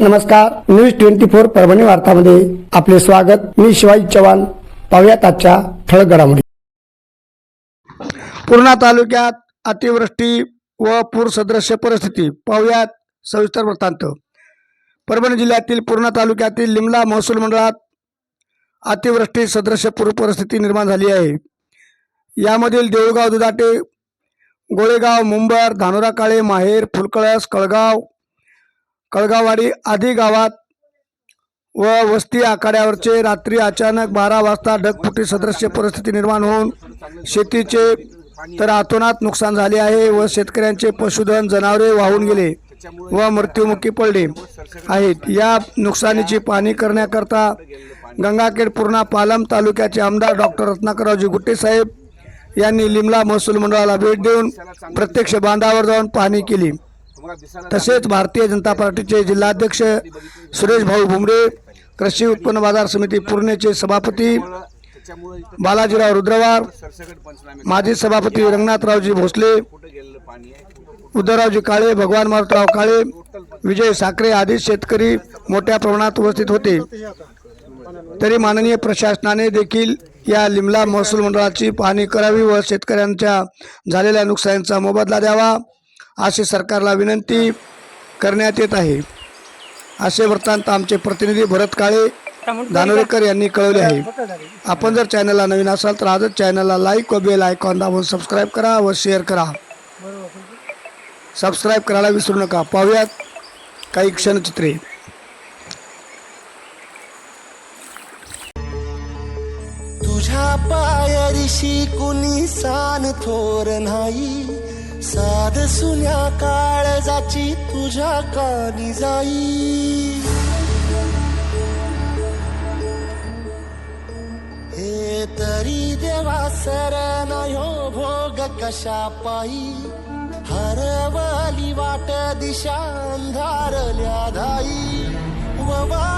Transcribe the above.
नमस्कार news twenty four Parbhani वार्तामध्ये आपले स्वागत. मी शिवाजी चव्हाण. पाहुयात आजच्या ठळक घडामोडी पूर्णा तालुक्यात अतिवृष्टी व पूर सदृश्य परिस्थिती. पाहुयात सविस्तर वृत्तांत. परभणी जिल्ह्यातील पूर्णा तालुक्यातील लिमला महसूल मंडळात अतिवृष्टी सदृश्य पूर परिस्थिती निर्माण झाली आहे. यामधील देऊळगाव दुधाटे गोळेगाव मुंबर धानोरा काळे माहेर फुलकळस कळगाव कळगावाडी आदी गावात व वस्ती आखाड्यावरचे रात्री अचानक बारा वाजता ढगफुटी सदृश्य परिस्थिती निर्माण होऊन शेतीचे तर आतोनात नुकसान झाले आहे व शेतकऱ्यांचे पशुधन जनावरे वाहून गेले व मृत्युमुखी पडले आहेत. या नुकसानीची पाहणी करण्याकरता गंगाखेड पूर्णा पालम तालुक्याचे आमदार डॉक्टर रत्नाकररावजी गुट्टे साहेब यांनी लिमला महसूल मंडळाला भेट देऊन प्रत्यक्ष बांधावर जाऊन पाहणी केली. तसेच भारतीय जनता पार्टीचे जिल्हाध्यक्ष सुरेश भाऊ भुमरे कृषी उत्पन्न बाजार समिती पूर्णेचे सभापती बालाजीराव रुद्रवार माजी सभापती रंगनाथरावजी भोसले उद्धवरावजी काळे भगवान मारुतराव काळे विजय साखरे आदी शेतकरी मोठ्या प्रमाणात उपस्थित होते. तरी माननीय प्रशासनाने देखील या लिमला महसूल मंडळाची पाहणी करावी व शेतकऱ्यांच्या झालेल्या नुकसानीचा मोबदला द्यावा. अशी सरकारला विनंती करण्यात येत आहे. असे वृत्तांत आमचे प्रतिनिधी भरत काळे दानोरेकर यांनी कळवले आहे. आपण जर चॅनलला नवीन असाल तर आजच चॅनलला लाईक व बेल आयकॉन दाबून सबस्क्राईब करा व शेअर करा. सबस्क्राईब करायला विसरू नका. पाहूयात काही क्षणचित्रे. तुझ्या पायरीशी कुणी सान थोर नाही. साध सुन्या काळजाची तुझ्या कानी जाई. हे तरी देवा सर नयो भोग कशा पायी. हरवली वाट दिशा अंधारल्या धाई वबा